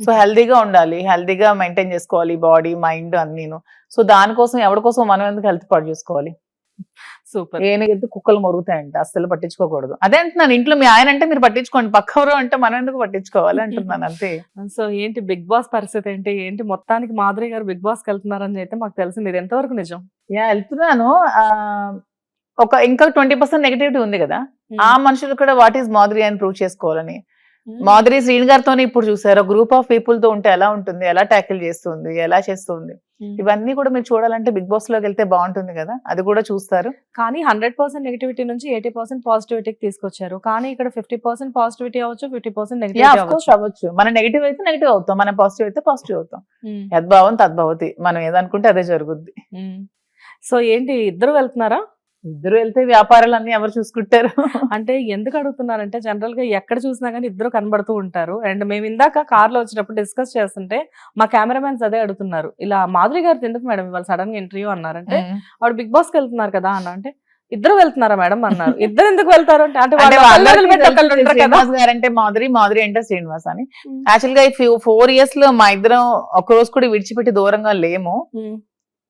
So హెల్దీగా ఉండాలి. హెల్దీగా మెయింటైన్ చేసుకోవాలి బాడీ మైండ్ అన్నీను. సో దానికోసం ఎవరి కోసం మనం ఎందుకు హెల్త్ పాటు చేసుకోవాలి? సూపర్. ఏనైతే కుక్కలు మొరుగుతాయంట. అస్సలు పట్టించుకోకూడదు. అదే అంటున్నాను ఇంట్లో మీ ఆయన అంటే మీరు పట్టించుకోండి. పక్కవరు అంటే మనం ఎందుకు పట్టించుకోవాలి అంటున్నాను అంతే. సో ఏంటి బిగ్ బాస్ పరిస్థితి ఏంటి? ఏంటి మొత్తానికి మాధురి గారు బిగ్ బాస్ వెళ్తున్నారని అయితే మాకు తెలిసింది. ఇది ఎంతవరకు నిజం? యా వెళ్తున్నాను. ఆ, ఒక ఇంకా ట్వంటీ పర్సెంట్ నెగిటివిటీ ఉంది కదా. ఆ మనుషులు కూడా వాట్ ఈస్ మాధురి అని ప్రూవ్ చేసుకోవాలని. మాధురి శ్రీని గారితో ఇప్పుడు చూసారు? గ్రూప్ ఆఫ్ పీపుల్తో ఉంటే ఎలా ఉంటుంది? ఎలా ట్యాకిల్ చేస్తుంది? ఎలా చేస్తుంది? ఇవన్నీ కూడా మీరు చూడాలంటే బిగ్ బాస్లోకి వెళ్తే బాగుంటుంది కదా? అది కూడా చూస్తారు. కానీ హండ్రెడ్ పర్సెంట్ నెగిటివిటీ నుంచి ఎయిటీ పర్సెంట్ పాజిటివిటీకి తీసుకొచ్చారు. కానీ ఇక్కడ ఫిఫ్టీ పర్సెంట్ పాజిటివిటీ అవ్వచ్చు ఫిఫ్టీ పర్సెంట్ కోర్స్ అవ్వచ్చు. మన నెగిటివ్ అయితే నెగిటివ్ అవుతాం మన పాజిటివ్ అయితే పాజిటివ్ అవుతాం. యద్భావం తద్భవతి. మనం ఏదనుకుంటే అదే జరుగుద్ది. సో ఏంటి ఇద్దరు వెళ్తున్నారా? ఇద్దరు వెళ్తే వ్యాపారాలు అన్ని ఎవరు చూసుకుంటారు? అంటే ఎందుకు అడుగుతున్నారంటే జనరల్గా ఎక్కడ చూసినా కానీ ఇద్దరు కనబడుతూ ఉంటారు. అండ్ మేము ఇందాక కార్లో వచ్చినప్పుడు డిస్కస్ చేస్తుంటే మా కెమెరామెన్స్ అదే అడుగుతున్నారు. ఇలా మాధురి గారు ఎందుకు మేడం ఇవాళ సడన్గా ఇంటర్వ్యూ అన్నారంటే ఆవిడ బిగ్ బాస్కి వెళ్తున్నారు కదా అన్న. అంటే ఇద్దరు వెళ్తున్నారా మేడం అన్నారు. ఇద్దరు ఎందుకు వెళ్తారు? అంటే అంటే శ్రీనివాస్ గారు మాధురి మాధురి అంటే శ్రీనివాస్ అని. యాక్చువల్గా ఈ ఫోర్ ఇయర్స్లో మా ఇద్దరం ఒక రోజు కూడా విడిచిపెట్టి దూరంగా లేము.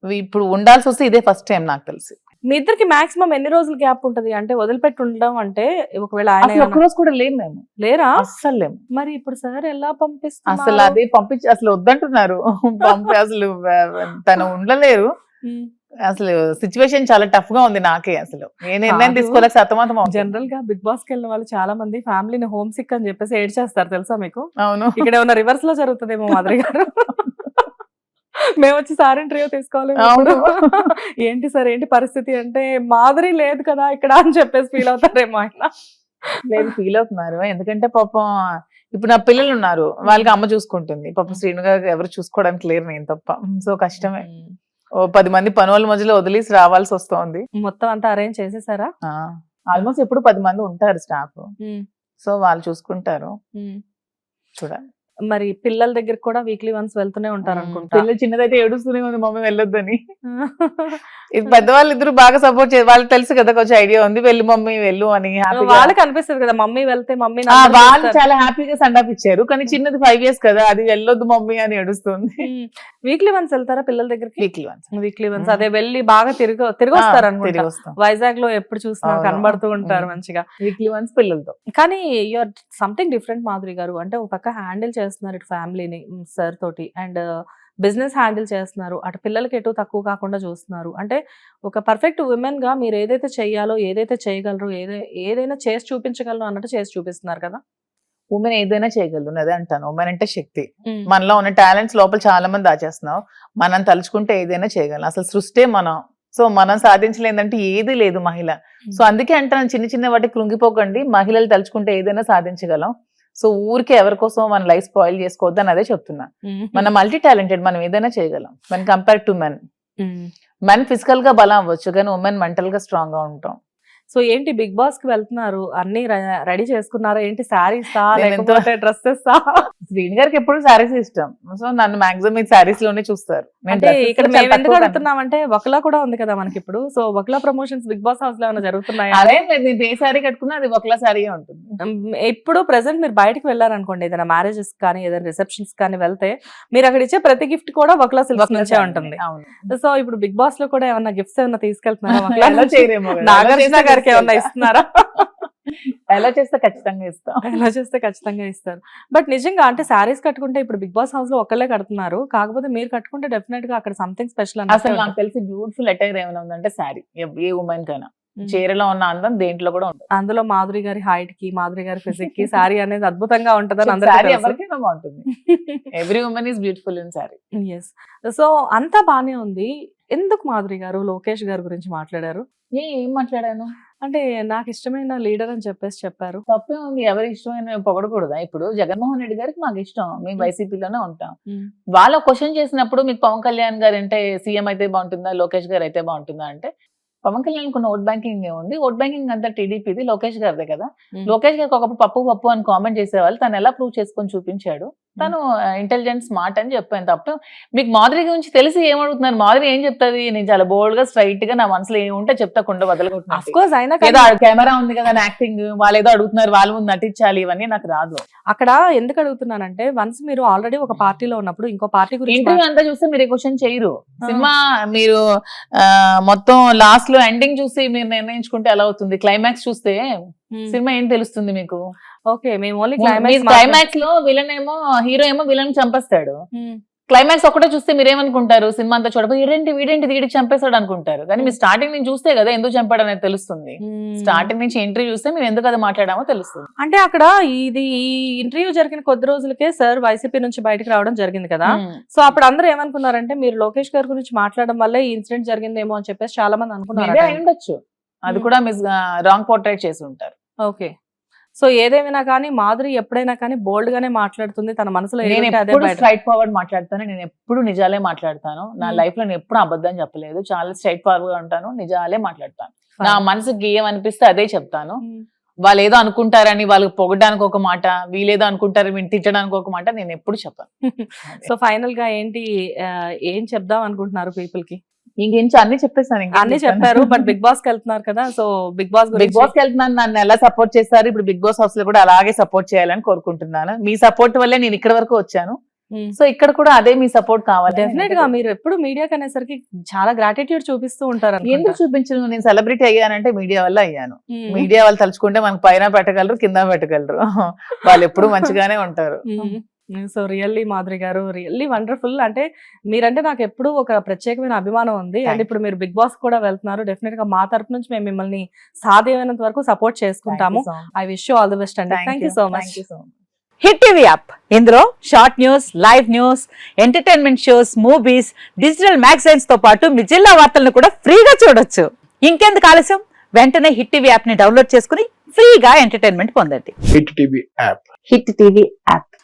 ఇప్పుడు ఉండాల్సి వస్తే ఇదే ఫస్ట్ టైం నాకు తెలిసి. మీ ఇద్దరికి మాక్సిమం ఎన్ని రోజులు గ్యాప్ ఉంటది? అంటే వదిలిపెట్టి ఉండడం అంటే ఒకవేళ ఆయన అసలు ఒక్క ఏమన్నా- రోజు కూడా లేము మేము. లేరా? అస్సలు లేము మరి ఇప్పుడు సార్ ఎలా అసలు పంపిస్తున్నారు అదే పంపించి అసలు వద్దంటున్నారు. పంపి అసలు తను ఉండలేరు. అసలు సిచ్యువేషన్ చాలా టఫ్గా ఉంది నాకే అసలు. ఏ నిర్ణయం. తీసుకోలేక సతమతం. జనరల్గా బిగ్ బాస్కి వెళ్ళిన వాళ్ళు చాలా మంది ఫ్యామిలీని హోమ్ సిక్ అని చెప్పేసి ఏడ్ చేస్తారు తెలుసా మీకు? అవును. ఇక్కడ ఏమన్నా రివర్స్లో జరుగుతుందేమో మాదిరి గారు? మేము వచ్చి సార్ ఇంటర్వ్యూ తీసుకోవాలి. ఏంటి సార్ ఏంటి పరిస్థితి అంటే మాదిరి లేదు కదా ఇక్కడ అని చెప్పేసి ఫీల్ అవుతారేమో ఆయన. లేదు ఫీల్ అవుతున్నారు. ఎందుకంటే పాపం ఇప్పుడు నా పిల్లలు ఉన్నారు. వాళ్ళకి అమ్మ చూసుకుంటుంది. పాపం శ్రీను గారు ఎవరు చూసుకోవడానికి లేరు నేను తప్ప. సో కష్టమే. ఓ పది మంది పనుల మధ్యలో వదిలేసి రావాల్సి వస్తోంది. మొత్తం అంతా అరేంజ్ చేసేసారా? ఆల్మోస్ట్ ఎప్పుడు పది మంది ఉంటారు స్టాఫ్ సో వాళ్ళు చూసుకుంటారు. చూడాలి. మరి పిల్లల దగ్గర కూడా వీక్లీ వన్స్ వెళ్తూనే ఉంటారు అనుకుంటా. పిల్లలు చిన్నదైతే ఏడుస్తూనే ఉంది మమ్మీ వెళ్ళొద్దని. ఇది పెద్దవాళ్ళు ఇద్దరు బాగా సపోర్ట్ చేయాలి వాళ్ళకి తెలుసు కదా కొంచెం ఐడియా ఉంది వెళ్ళు మమ్మీ వెళ్ళు అని వాళ్ళకి అనిపిస్తుంది కదా మమ్మీ వెళ్తే మమ్మీ వాళ్ళు చాలా హ్యాపీగా సండాప్ ఇచ్చారు కానీ చిన్నది ఫైవ్ ఇయర్స్ కదా అది వెళ్ళొద్దు మమ్మీ అని ఏడుస్తుంది. వీక్లీ వన్స్ వెళ్తారా పిల్లల దగ్గరికి? Weekly once weekly once. అదే వెళ్ళి బాగా తిరిగి తిరిగి వస్తారు అనుకుంటా. వైజాగ్లో ఎప్పుడు చూసినా. కనబడుతూ ఉంటారు. మంచిగా. వీక్లీ వన్స్ పిల్లలతో. కానీ యూఆర్ సంథింగ్ డిఫరెంట్ మాధురి గారు. అంటే ఒక పక్క హ్యాండిల్ చేస్తున్నారు ఇటు ఫ్యామిలీని సార్ తోటి. అండ్ బిజినెస్ హ్యాండిల్ చేస్తున్నారు. అటు పిల్లలకి ఎటు తక్కువ కాకుండా చూస్తున్నారు. అంటే ఒక పర్ఫెక్ట్ ఉమెన్గా మీరు ఏదైతే చెయ్యాలో ఏదైతే చేయగలరో ఏదై ఏదైనా చేసి చూపించగలరు అన్నట్టు చేసి చూపిస్తున్నారు కదా? ఉమెన్ ఏదైనా చేయగలదు అదే అంటాను. ఉమెన్ అంటే శక్తి. మనలో ఉన్న టాలెంట్స్ లోపల చాలా మంది దాచేస్తున్నాం మనం తలుచుకుంటే ఏదైనా చేయగలం అసలు సృష్టే మనం. సో మనం సాధించలేదంటే ఏది లేదు మహిళ. సో అందుకే అంటాను చిన్న చిన్న వాటికి కృంగిపోకండి. మహిళలు తలుచుకుంటే ఏదైనా సాధించగలం. సో ఊరికే ఎవరి కోసం మన లైఫ్ స్పాయిల్ చేసుకోవద్దు అని అదే చెప్తున్నా. మన మల్టీ టాలెంటెడ్ మనం ఏదైనా చేయగలం. మన కంపేర్ టు మెన్ మెన్ ఫిజికల్గా బలం అవ్వచ్చు కానీ ఉమెన్ మెంటల్గా స్ట్రాంగ్గా ఉంటాం. సో ఏంటి బిగ్ బాస్కి వెళ్తున్నారు? అన్ని రెడీ చేసుకున్నారా? ఏంటి శారీస్? లేకపోతే డ్రెస్సెస్ శ్రీని గారికి ఎప్పుడు శారీస్ ఇష్టం. సో నన్ను మాక్సిమం ఈ శారీస్లోనే చూస్తారు. అంటే ఇక్కడ మేము ఎందుకు తక్కువ కన్- అడుగుతున్నామంటే ఒకలా కూడా ఉంది కదా మనకి ఇప్పుడు సో ఒకలా ప్రమోషన్స్ బిగ్ బాస్ హౌస్లో ఏమైనా జరుగుతున్నాయా? అదే నేను ఏ శారీ కట్టుకున్నా అది ఒకలా శారీ ఉంటుంది. ఇప్పుడు ప్రెసెంట్ మీరు బయటకు వెళ్ళారనుకోండి ఏదైనా మ్యారేజెస్ కానీ ఏదైనా రిసెప్షన్స్ కానీ వెళ్తే మీరు అక్కడ ఇచ్చే ప్రతి గిఫ్ట్ కూడా ఒకలా సిల్క్స్ ఒకలా నుంచే. ఉంటుంది. సో ఇప్పుడు బిగ్ బాస్లో కూడా ఏమన్నా గిఫ్ట్స్ ఏమన్నా తీసుకెళ్తున్నారా? నాగార్జున గారికి ఏమన్నా. ఇస్తున్నారా? ఎలా చేస్తే ఖచ్చితంగా ఇస్తాం. ఎలా చేస్తే ఖచ్చితంగా ఇస్తారు. బట్ నిజంగా అంటే శారీస్ కట్టుకుంటే ఇప్పుడు బిగ్ బాస్ హౌస్లో ఒకళ్ళే కడుతున్నారు. కాకపోతే మీరు కట్టుకుంటే డెఫినెట్గా అక్కడ సంథింగ్ స్పెషల్ అసలు నాకు తెలిసి బ్యూటిఫుల్ అటైర్ ఏమైనా ఉందంటే శారీ. ఏ ఉమెన్ కైనా. చీరలో ఉన్న అందం దేంట్లో కూడా ఉంటుంది. అందులో మాధురి గారి హైట్కి మాధురి గారి ఫిజిక్కి శారీ అనేది అద్భుతంగా ఉంటదని ఎవరికైనా బాగుంటుంది. Every women is beautiful in sari yes so అంతా బానే ఉంది. ఎందుకు మాధురి గారు లోకేష్ గారి గురించి మాట్లాడారు? ఏం మాట్లాడాను? అంటే నాకు ఇష్టమైన లీడర్ అని చెప్పేసి చెప్పారు. తప్పే ఉంది. ఎవరి ఇష్టమైన పొగడకూడదా? ఇప్పుడు జగన్మోహన్ రెడ్డి గారికి మాకు ఇష్టం. మేము వైసీపీలోనే ఉంటాం. వాళ్ళ క్వశ్చన్ చేసినప్పుడు మీకు పవన్ కళ్యాణ్ గారు అంటే సీఎం అయితే బాగుంటుందా? లోకేష్ గారు అయితే బాగుంటుందా? అంటే పవన్ కళ్యాణ్ కొన్ని ఓట్ బ్యాంకింగ్ ఉంది ఓట్ బ్యాంకింగ్ అంతా టీడీపీది లోకేష్ గారిదే కదా. లోకేష్ గారికి ఒకప్పుడు పప్పు పప్పు అని కామెంట్ చేసేవాళ్ళు. తను ఎలా ప్రూవ్ చేసుకొని చూపించాడు? తను ఇంటెలిజెంట్ స్మార్ట్ అని చెప్పాను తప్ప మీకు మాధురి గురించి తెలిసి ఏమడుగుతున్నారు? మాధురి ఏం చెప్తాది? నేను చాలా బోల్డ్గా స్ట్రైట్గా నా మనసులో ఏముంటే చెప్తాకుండా అఫ్ వదలకుంటున్నాను కోర్స్ అయినా ఏదో కెమెరా ఉంది కదా యాక్టింగ్ వాళ్ళు ఏదో అడుగుతున్నారు వాళ్ళ ముందు నటించాలి ఇవన్నీ నాకు రాదు. అక్కడ ఎందుకు అడుగుతున్నానంటే వన్స్ మీరు ఆల్రెడీ ఒక పార్టీలో ఉన్నప్పుడు ఇంకో పార్టీ గురించి ఇంటర్వ్యూ అంతా చూస్తే మీరు క్వశ్చన్ చేయరు. సినిమా మీరు మొత్తం లాస్ట్లో ఎండింగ్ చూసి మీరు నిర్ణయించుకుంటే ఎలా అవుతుంది? క్లైమాక్స్ చూస్తే సినిమా ఏం తెలుస్తుంది మీకు? ఓకే మేము ఓన్లీ క్లైమాక్స్ క్లైమాక్స్లో విలన్ ఏమో హీరో ఏమో విలన్ చంపేస్తాడు. క్లైమాక్స్ ఒకటే చూస్తే మీరేమనుకుంటారు? సినిమా అంతా చూడబోయి వీడేంటి వీడేంటి వీడికి చంపేస్తాడు అనుకుంటారు. కానీ మీరు స్టార్టింగ్ నుంచి చూస్తే కదా ఎందుకు చంపాడు అనేది తెలుస్తుంది. స్టార్టింగ్ నుంచి ఎంట్రీ చూస్తే మేము ఎందుకు అది మాట్లాడామో తెలుస్తుంది. అంటే అక్కడ ఇది ఈ ఇంటర్వ్యూ జరిగిన కొద్ది రోజులకే సార్ వైసీపీ నుంచి బయటకు రావడం జరిగింది కదా. సో అప్పుడు అందరూ ఏమనుకున్నారంటే మీరు లోకేష్ గారి గురించి మాట్లాడడం వల్లే ఈ ఇన్సిడెంట్ జరిగిందేమో అని చెప్పేసి చాలా మంది అనుకున్నారు ఉండొచ్చు. అది. కూడా మిస్ రాంగ్ పోర్ట్రేట్ చేసి ఉంటారు. ఓకే. సో ఏదేమైనా కానీ మాధురి ఎప్పుడైనా కానీ బోల్డ్ గానే మాట్లాడుతుంది. తన మనసులో స్ట్రైట్ ఫార్వర్డ్ మాట్లాడతాను. నేను ఎప్పుడు నిజాలే మాట్లాడతాను. నా Hmm. లైఫ్లో నేను ఎప్పుడు అబద్ధం చెప్పలేదు. చాలా స్ట్రైట్ ఫార్వర్డ్గా ఉంటాను. నిజాలే మాట్లాడతాను. నా మనసుకి ఏమనిపిస్తే అదే చెప్తాను. ఉమ్. వాళ్ళు ఏదో అనుకుంటారని వాళ్ళకి పొగడానికి ఒక మాట వీళ్ళేదో అనుకుంటారు వీళ్ళు తిట్టడానికి ఒక మాట నేను ఎప్పుడు చెప్పను. సో ఫైనల్గా ఏంటి ఏం చెప్దాం అనుకుంటున్నారు పీపుల్కి? ఇంకేం అన్ని చెప్పేస్తాను ఇంకేం అన్ని? చెప్పారు బట్ బిగ్ బాస్కి వెళ్తున్నారు కదా సో బిగ్ బాస్ బిగ్ బాస్కి వెళ్తున్నాను నన్ను ఎలా సపోర్ట్ చేస్తారు? ఇప్పుడు బిగ్ బాస్ హౌస్లో కూడా అలాగే సపోర్ట్ చేయాలని కోరుకుంటున్నాను. మీ సపోర్ట్ వల్లే నేను ఇక్కడ వరకు వచ్చాను. సో ఇక్కడ కూడా అదే మీ సపోర్ట్ కావాలి డెఫినెట్గా మీరు ఎప్పుడు మీడియాకి అనేసరికి చాలా గ్రాటిట్యూడ్ చూపిస్తూ ఉంటారు ఎందుకు. చూపించను? నేను సెలబ్రిటీ అయ్యానంటే మీడియా వల్ల అయ్యాను. మీడియా వాళ్ళు తలుచుకుంటే మనకు పైన పెట్టగలరు కింద పెట్టగలరు. వాళ్ళు ఎప్పుడు మంచిగానే ఉంటారు. సో రియల్లీ మాధురి గారు రియల్లీ వండర్ఫుల్. అంటే మీరంటే నాకు ఎప్పుడు ఒక ప్రత్యేకమైన అభిమానం ఉంది. అండ్ ఇప్పుడు మీరు బిగ్ బాస్ కూడా వెళ్తున్నారు. డెఫినెట్గా మా తరపు నుంచి మేము మిమ్మల్ని సాధ్యమైనంత వరకు సపోర్ట్ చేసుకుంటాము. I wish all the best అండి. Thank you so much hit TV app. ఇందులో short news live news entertainment shows movies digital మ్యాగజైన్స్తో పాటు మీ జిల్లా వార్తలను కూడా ఫ్రీగా చూడొచ్చు. ఇంకెందుకు ఆలస్యం? వెంటనే హిట్ టీవీ యాప్ని డౌన్లోడ్ చేసుకుని ఫ్రీగా ఎంటర్టైన్మెంట్ పొందండి. Hit TV app. Hit TV app.